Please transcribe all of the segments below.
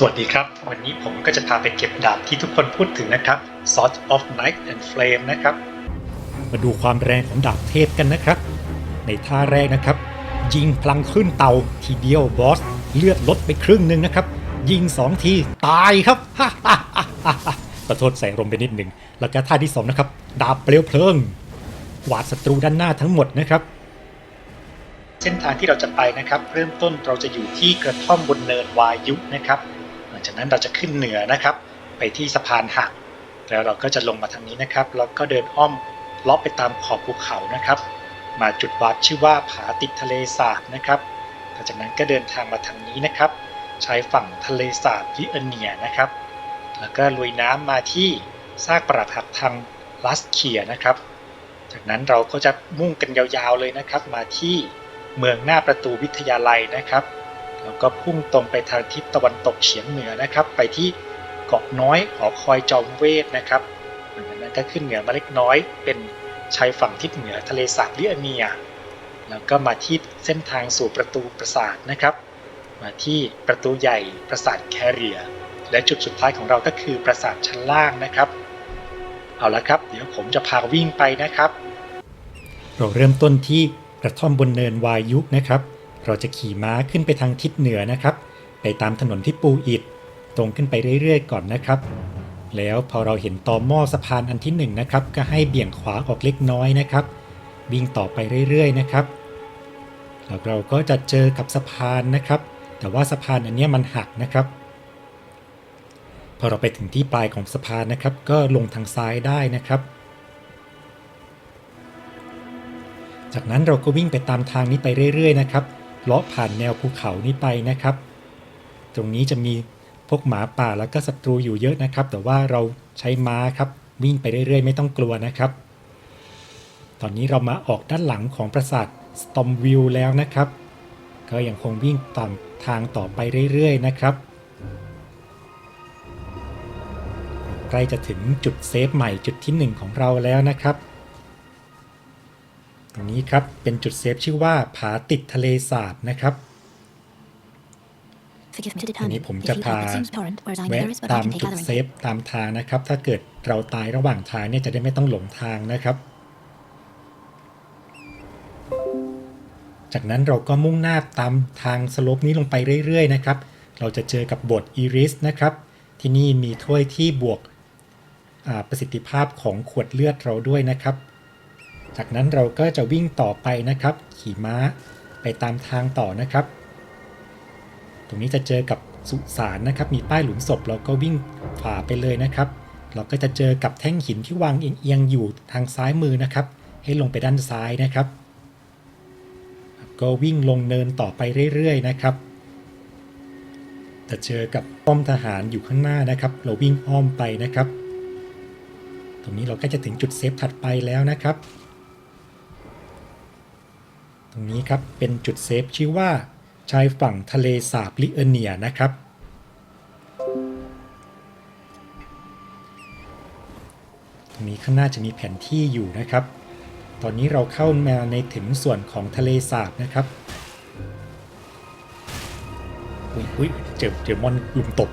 สวัสดีครับ วันนี้ผมก็จะพาไปเก็บดาบที่ทุกคนพูดถึงนะครับ Sword of Night and Flame นะครับ มาดูความแรงของดาบเทพกันนะครับ ในท่าแรกนะครับ ยิงพลังขึ้นเตาทีเดียวบอส เลือดลดไปครึ่งหนึ่งนะครับ ยิงสองที ตายครับขอโทษใส่ลมไปนิดหนึ่ง แล้วก็ท่าที่สองนะครับ ดาบเปลวเพลิงกวาดศัตรูด้านหน้าทั้งหมดนะครับเส้นทางที่เราจะไปนะครับ เริ่มต้นเราจะอยู่ที่กระท่อมบนเนินวายุนะครับ ลังจากนั้นเราจะขึ้นเหนือนะครับ ไปที่สะพานหัก แล้วเราก็จะลงมาทางนี้นะครับ แล้วก็เดินอ้อมเลาะไปตามขอบภูเขานะครับ มาจุดวัดชื่อว่าผาติดทะเลสาบนะครับหลังจากนั้นก็เดินทางมาทางนี้นะครับใช้ฝั่งทะเลสาบลิเอเนียนะครับ แล้วก็ลุยน้ำมาที่ซากปรักหักทางลัสเคียนะครับ จากนั้นเราก็จะมุ่งกันยาวๆเลยนะครับ มาที่เมืองหน้าประตูวิทยาลัยนะครับ แล้วก็พุ่งตรงไปทางทิศตะวันตกเฉียงเหนือนะครับ ไปที่เกาะน้อยหอคอยจอมเวทนะครับหลังจากนั้นก็ขึ้นเหนือมาเล็กน้อย เป็นชายฝั่งทิศเหนือทะเลสาบลิเอเนีย แล้วก็มาที่เส้นทางสู่ประตูปราสาทนะครับ มาที่ประตูใหญ่ปราสาทแคเรีย และจุดสุดท้ายของเราก็คือปราสาทชั้นล่างนะครับ เอาละครับ เดี๋ยวผมจะพาวิ่งไปนะครับ เราเริ่มต้นที่กระท่อมบนเนินวายุนะครับ เราจะขี่ม้าขึ้นไปทางทิศเหนือนะครับ ไปตามถนนที่ปูอิฐตรงขึ้นไปเรื่อยๆ ก่อนนะครับ แล้วพอเราเห็นตอหม้อสะพานอันที่หนึ่งนะครับ ก็ให้เบี่ยงขวาออกเล็กน้อยนะครับ วิ่งต่อไปเรื่อยๆ นะครับแล้วเราก็จะเจอกับสะพานนะครับ แต่ว่าสะพานอันนี้มันหักนะครับ พอเราไปถึงที่ปลายของสะพานนะครับ ก็ลงทางซ้ายได้นะครับ จากนั้นเราก็วิ่งไปตามทางนี้ไปเรื่อยๆ นะครับ เลาะผ่านแนวภูเขานี้ไปนะครับ ตรงนี้จะมีพวกหมาป่าแล้วก็ศัตรูอยู่เยอะนะครับ แต่ว่าเราใช้ม้าครับวิ่งไปเรื่อยๆ ไม่ต้องกลัวนะครับ ตอนนี้เรามาออกด้านหลังของปราสาทสตอมวิลแล้วนะครับ ก็ยังคงวิ่งตามทางต่อไปเรื่อยๆ นะครับ ใกล้จะถึงจุดเซฟใหม่จุดที่ 1 ของเราแล้วนะครับ ตรงนี้ครับเป็นจุดเซฟชื่อว่าผาติดทะเลสาบนะครับทีนี้ผมจะพาแวะแวะตาตามมจุจุดดเซเซฟฟตามทางนะครับ ถ้าเกิดเราตายระหว่างทางเนี่ยจะได้ไม่ต้องหลงทางนะครับ จากนั้นเราก็มุ่งหน้าตามทางสโลปนี้ลงไปเรื่อยๆนะครับ เราจะเจอกับบทอีริสนะครับ ที่นี่มีถ้วยที่บวกอ่าประสิทธิภาพของขวดเลือดเราด้วยนะครับ จากนั้นเราก็จะวิ่งต่อไปนะครับ ขี่ม้าไปตามทางต่อนะครับ ตรงนี้จะเจอกับสุสานนะครับ มีป้ายหลุมศพเราก็วิ่งฝ่าไปเลยนะครับ เราก็จะเจอกับแท่งหินที่วางเอียงๆอยู่ทางซ้ายมือนะครับ ให้ลงไปด้านซ้ายนะครับ ก็วิ่งลงเนินต่อไปเรื่อยๆนะครับจะเจอกับป้อมทหารอยู่ข้างหน้านะครับ เราวิ่งอ้อมไปนะครับ ตรงนี้เราก็จะถึงจุดเซฟถัดไปแล้วนะครับ รงนี้ครับเป็นจุดเซฟชื่อว่า ชายฝั่งทะเลสาบลิเอเนียนะครับ ตรงนี้ข้างหน้าจะมีแผนที่อยู่นะครับ ตอนนี้เราเข้ามาในถึงส่วนของทะเลสาบนะครับอุ้ยอุ้ยเจอเจอมอนลุมตบ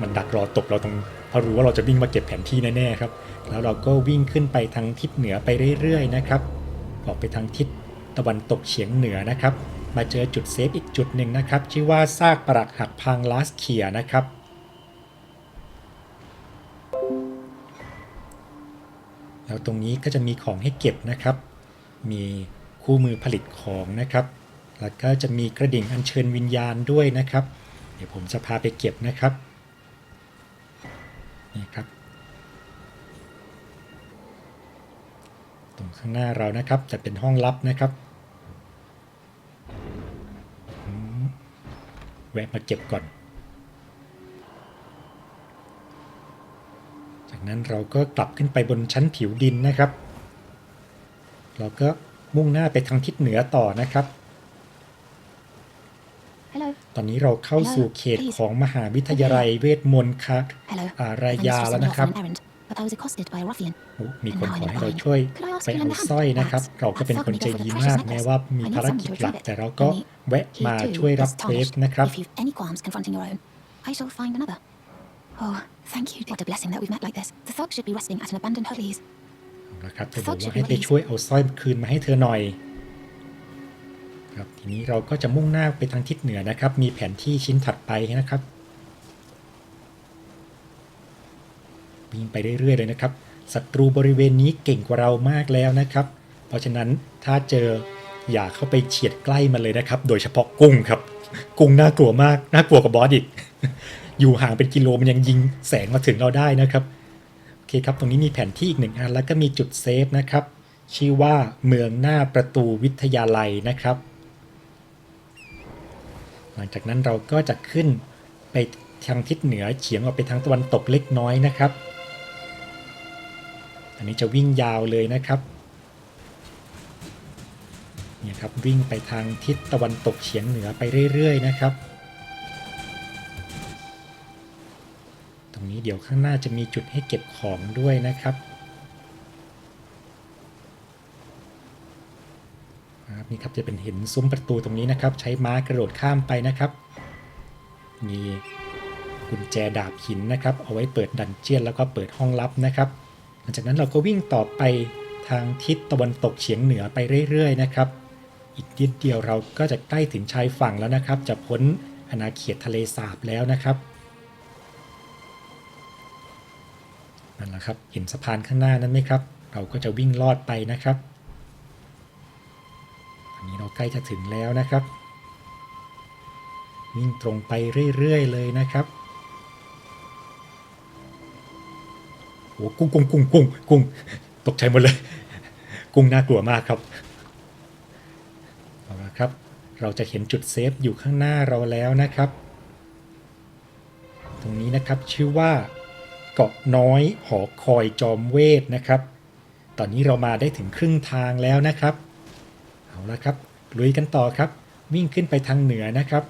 มันดักรอตบเราตรงเพราะรู้ว่าเราจะวิ่งมาเก็บแผนที่แน่ๆครับ แล้วเราก็วิ่งขึ้นไปทางทิศเหนือไปเรื่อยๆนะครับ ออกไปทางทิศ ตะวันตกเฉียงเหนือนะครับ มาเจอจุดเซฟอีกจุดหนึ่งนะครับ ชื่อว่าซากปรักหักพังลาสเคียนะครับ แล้วตรงนี้ก็จะมีของให้เก็บนะครับ มีคู่มือผลิตของนะครับ แล้วก็จะมีกระดิ่งอัญเชิญวิญญาณด้วยนะครับ เดี๋ยวผมจะพาไปเก็บนะครับนี่ครับตรงข้างหน้าเรานะครับจะเป็นห้องลับนะครับอืม แวะมาเก็บก่อน จากนั้นเราก็กลับขึ้นไปบนชั้นผิวดินนะครับ เราก็มุ่งหน้าไปทางทิศเหนือต่อนะครับ ตอนนี้เราเข้าสู่เขตของมหาวิทยาลัยเวทมนต์ค่ะอารายาแล้วนะครับ โอ้มีคนขอให้เราช่วยไปเอาสร้อยนะครับ เราก็เป็นคนใจดีมากแม้ว่ามีภารกิจหลัก แต่เราก็แวะมาช่วยรับเควสนะครับ I shall find another. Oh, thank you. What a blessing that we've met like this. The thug should be resting at an abandoned Hurley's. เอาละครับเธอบอกว่าให้ไปช่วยเอาสร้อยคืนมาให้เธอหน่อยครับทีนี้เราก็จะมุ่งหน้าไปทางทิศเหนือนะครับ มีแผนที่ชิ้นถัดไปนะครับ วิ่งไปเรื่อยๆเลยนะครับศัตรูบริเวณนี้เก่งกว่าเรามากแล้วนะครับ เพราะฉะนั้นถ้าเจออย่าเข้าไปเฉียดใกล้มันเลยนะครับ โดยเฉพาะกุ้งครับ กุ้งน่ากลัวมากน่ากลัวกว่าบอสอีก อยู่ห่างเป็นกิโลมันยังยิงแสงมาถึงเราได้นะครับโอเคครับตรงนี้มีแผนที่อีกหนึ่งอันแล้วก็มีจุดเซฟนะครับชื่อว่าเมืองหน้าประตูวิทยาลัยนะครับ หลังจากนั้นเราก็จะขึ้นไปทางทิศเหนือเฉียงออกไปทางตะวันตกเล็กน้อยนะครับ นนี้จะวิ่งยาวเลยนะครับเนี่ยครับวิ่งไปทางทิศตะวันตกเฉียงเหนือไปเรื่อยๆนะครับ ตรงนี้เดี๋ยวข้างหน้าจะมีจุดให้เก็บของด้วยนะครับครับนี่ครับจะเป็นเห็นซุ้มประตูตรงนี้นะครับ ใช้ม้ากระโดดข้ามไปนะครับ มีกุญแจดาบหินนะครับ เอาไว้เปิดดันเจียนแล้วก็เปิดห้องลับนะครับ ลังจากนั้นเราก็วิ่งต่อไปทางทิศตะวันตกเฉียงเหนือไปเรื่อยๆนะครับ อีกนิดเดียวเราก็จะใกล้ถึงชายฝั่งแล้วนะครับ จะพ้นอาณาเขตทะเลสาบแล้วนะครับนั่นแหละครับเห็นสะพานข้างหน้านั้นไหมครับ เราก็จะวิ่งลอดไปนะครับอันนี้เราใกล้จะถึงแล้วนะครับ วิ่งตรงไปเรื่อยๆเลยนะครับ โอ้กุ้งกุ้งกุ้งกุ้งกุ้งตกใจหมดเลย กุ้งน่ากลัวมากครับเอาละครับ เราจะเห็นจุดเซฟอยู่ข้างหน้าเราแล้วนะครับ ตรงนี้นะครับชื่อว่าเกาะน้อยหอคอยจอมเวทนะครับ ตอนนี้เรามาได้ถึงครึ่งทางแล้วนะครับ เอาละครับ ลุยกันต่อครับ วิ่งขึ้นไปทางเหนือนะครับ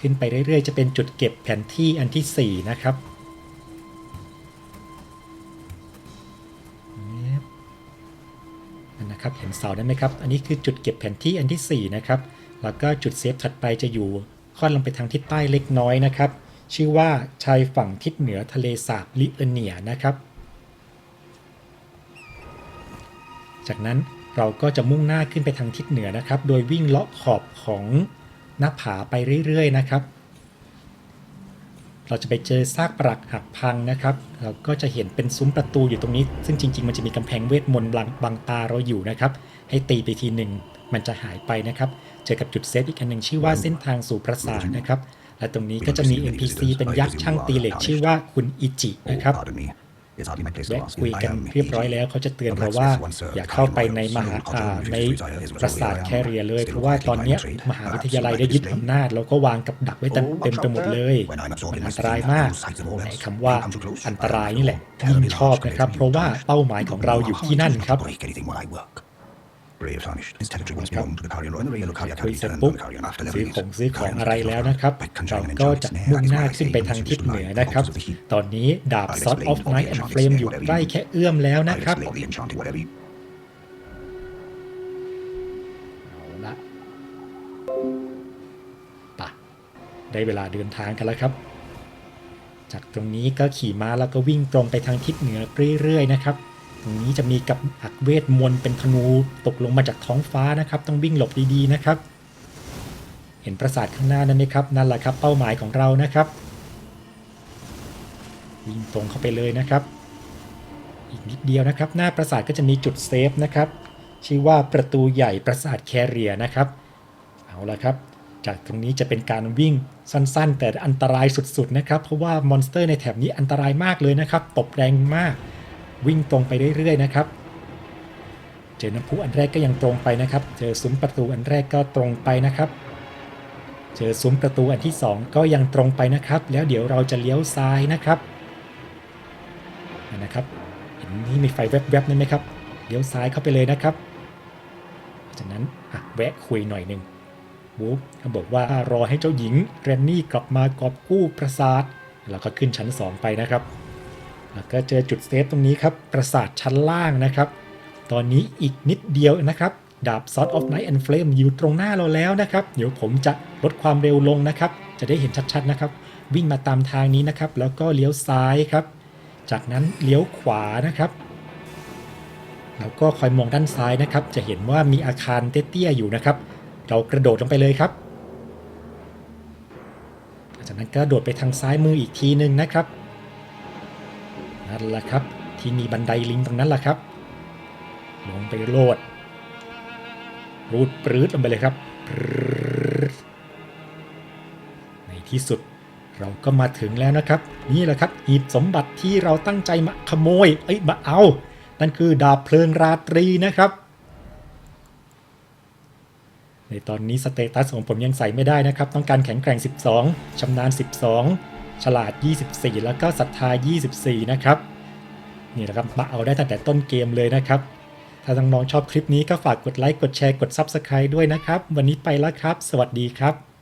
ขึ้นไปเรื่อยๆ จะเป็นจุดเก็บแผนที่อันที่ 4 นะครับ นะครับเห็นเสาได้ไหมครับ อันนี้คือจุดเก็บแผนที่อันที่ 4 นะครับ แล้วก็จุดเซฟถัดไปจะอยู่ค่อนลงไปทางทิศใต้เล็กน้อยนะครับ ชื่อว่าชายฝั่งทิศเหนือทะเลสาบลิเอเนียนะครับ จากนั้นเราก็จะมุ่งหน้าขึ้นไปทางทิศเหนือนะครับ โดยวิ่งเลาะขอบของหน้าผาไปเรื่อยๆนะครับ เราจะไปเจอซากปรักหักพังนะครับ เราก็จะเห็นเป็นซุ้มประตูอยู่ตรงนี้ ซึ่งจริง ๆ มันจะมีกำแพงเวทมนต์บังบังตาเราอยู่นะครับ ให้ตีไปทีหนึ่งมันจะหายไปนะครับ เจอกับจุดเซฟอีกอันหนึ่งชื่อว่าเส้นทางสู่ปราสาทนะครับ และตรงนี้ก็จะมี NPC เป็นยักษ์ช่างตีเหล็กชื่อว่าคุณอิจินะครับ แวะคุยกันเรียบร้อยแล้วเขาจะเตือนเราว่า อย่าเข้าไปในมหาอ่าในปราสาทแคเรียเลย เพราะว่าตอนเนี้ยมหาวิทยาลัยได้ยึดอำนาจ แล้วก็วางกับดักไว้เต็มเต็มไปหมดเลยมันอันตรายมากไอ้คำว่าอันตรายนี่แหละยิ่งชอบนะครับ เพราะว่าเป้าหมายของเราอยู่ที่นั่นครับ คุยเสร็จปุ๊บซื้อของซื้อของอะไรแล้วนะครับเราก็จะมุ่งหน้าขึ้นไปทางทิศเหนือนะครับ ตอนนี้ดาบ Sword of Night and Flame อยู่ใกล้แค่เอื้อมแล้วนะครับเอาละปะได้เวลาเดินทางกันแล้วครับ จากตรงนี้ก็ขี่ม้าแล้วก็วิ่งตรงไปทางทิศเหนือเรื่อยๆนะครับตรง นี้จะมีกับอักเวทมนต์เป็นธนูตกลงมาจากท้องฟ้านะครับ ต้องวิ่งหลบดีๆนะครับ เห็นปราสาทข้างหน้านั้นไหมครับ นั่นแหละครับเป้าหมายของเรานะครับวิ่งตรงเข้าไปเลยนะครับ อีกนิดเดียวนะครับ หน้าปราสาทก็จะมีจุดเซฟนะครับ ชื่อว่าประตูใหญ่ปราสาทแคเรียนะครับ เอาละครับ จากตรงนี้จะเป็นการวิ่งสั้นๆ แต่อันตรายสุดๆนะครับ เพราะว่ามอนสเตอร์ในแถบนี้อันตรายมากเลยนะครับ ตบแรงมาก วิ่งตรงไปเรื่อยๆนะครับเจอน้ำพุอันแรกก็ยังตรงไปนะครับ เจอซุ้มประตูอันแรกก็ตรงไปนะครับ เจอซุ้มประตูอันที่สองก็ยังตรงไปนะครับ แล้วเดี๋ยวเราจะเลี้ยวซ้ายนะครับนนนะครับเห็นที่มีไฟแวบๆนั่นไหมครับเลี้ยวซ้ายเข้าไปเลยนะครับจากนั้นอะแวะคุยหน่อยหนึ่งบุ๊เขาบอกว่ารอให้เจ้าหญิงเรนนี่กลับมากอบกู้ปราสาท แล้วก็ขึ้นชั้น 2 ไปนะครับ แล้วก็เจอจุดเซฟตรงนี้ครับปราสาทชั้นล่างนะครับ ตอนนี้อีกนิดเดียวนะครับ ดาบ Sword of Night and Flame อยู่ตรงหน้าเราแล้วนะครับ เดี๋ยวผมจะลดความเร็วลงนะครับ จะได้เห็นชัดๆนะครับ วิ่งมาตามทางนี้นะครับ แล้วก็เลี้ยวซ้ายครับ จากนั้นเลี้ยวขวานะครับแล้วก็คอยมองด้านซ้ายนะครับ จะเห็นว่ามีอาคารเตี้ยๆอยู่นะครับ เรากระโดดลงไปเลยครับ จากนั้นกระโดดไปทางซ้ายมืออีกทีหนึ่งนะครับ นั่นแหละครับ ที่มีบันไดลิงตรงนั้นแหละครับ ลงไปโลด รูดปรืดลงไปเลยครับ ในที่สุดเราก็มาถึงแล้วนะครับ นี่แหละครับหีบสมบัติที่เราตั้งใจมาขโมย เอ้ยมาเอา นั่นคือดาบเพลิงราตรีนะครับ ในตอนนี้สเตตัสของผมยังใส่ไม่ได้นะครับ ต้องการแข็งแกร่ง 12 ชำนาญ 12 ฉลาด 24 แล้วก็ศรัทธา 24 นะครับ นี่แหละครับมาเอาได้ตั้งแต่ต้นเกมเลยนะครับ ถ้าน้องๆชอบคลิปนี้ก็ฝากกดไลค์ กดแชร์ กด Subscribe ด้วยนะครับ วันนี้ไปแล้วครับ สวัสดีครับ